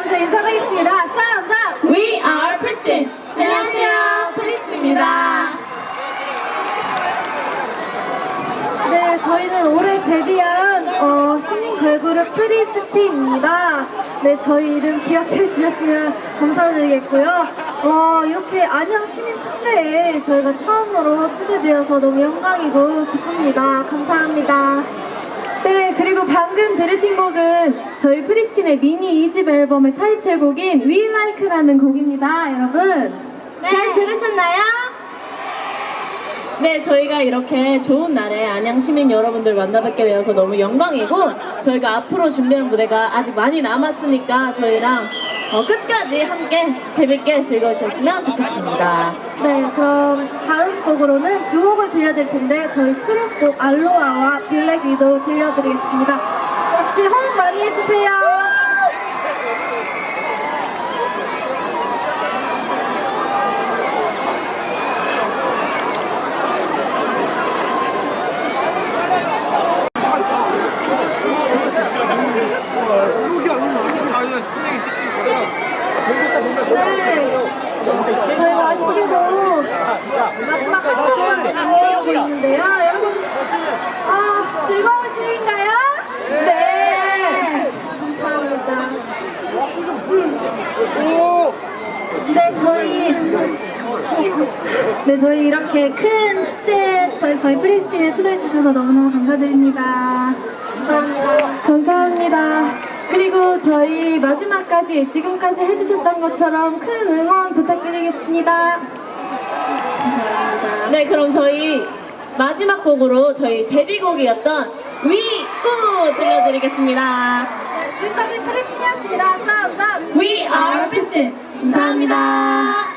먼저 인사드리겠습니다. 사운드 We are Pristin. 안녕하세요, 프리스틴입니다. 네, 저희는 올해 데뷔한 어, 신인 걸그룹 프리스티입니다. 네, 저희 이름 기억해 주셨으면 감사드리겠고요. 어, 이렇게 안양 시민 축제에 저희가 처음으로 초대되어서 너무 영광이고 기쁩니다. 감사합니다. 네, 그리고 방금 들으신 곡은 저희 프리스틴의 미니 2집 앨범의 타이틀곡인 We Like라는 곡입니다, 여러분. 잘 들으셨나요? 네, 저희가 이렇게 좋은 날에 안양 시민 여러분들 만나뵙게 되어서 너무 영광이고 저희가 앞으로 준비한 무대가 아직 많이 남았으니까 저희랑 어, 끝까지 함께 재밌게 즐거우셨으면 좋겠습니다. 네, 그럼 다음 곡으로는 두 곡을 들려드릴 텐데 저희 수록곡 알로아와 블랙 위도우 들려드리겠습니다. 같이 호응 많이 해주세요. 네, 저희가 아쉽게도 마지막 한 곡만 남겨두고 있는데요. 여러분, 아, 즐거우신가요? 네! 감사합니다. 네, 저희 네, 저희 이렇게 큰 축제 저희, 저희 프리스틴에 초대해 주셔서 너무너무 감사드립니다. 저희 마지막까지 지금까지 해주셨던 것처럼 큰 응원 부탁드리겠습니다. 감사합니다. 네, 그럼 저희 마지막 곡으로 저희 데뷔곡이었던 We U 들려드리겠습니다. 지금까지 프리스틴이었습니다. 사운드 We are Pristin. 감사합니다.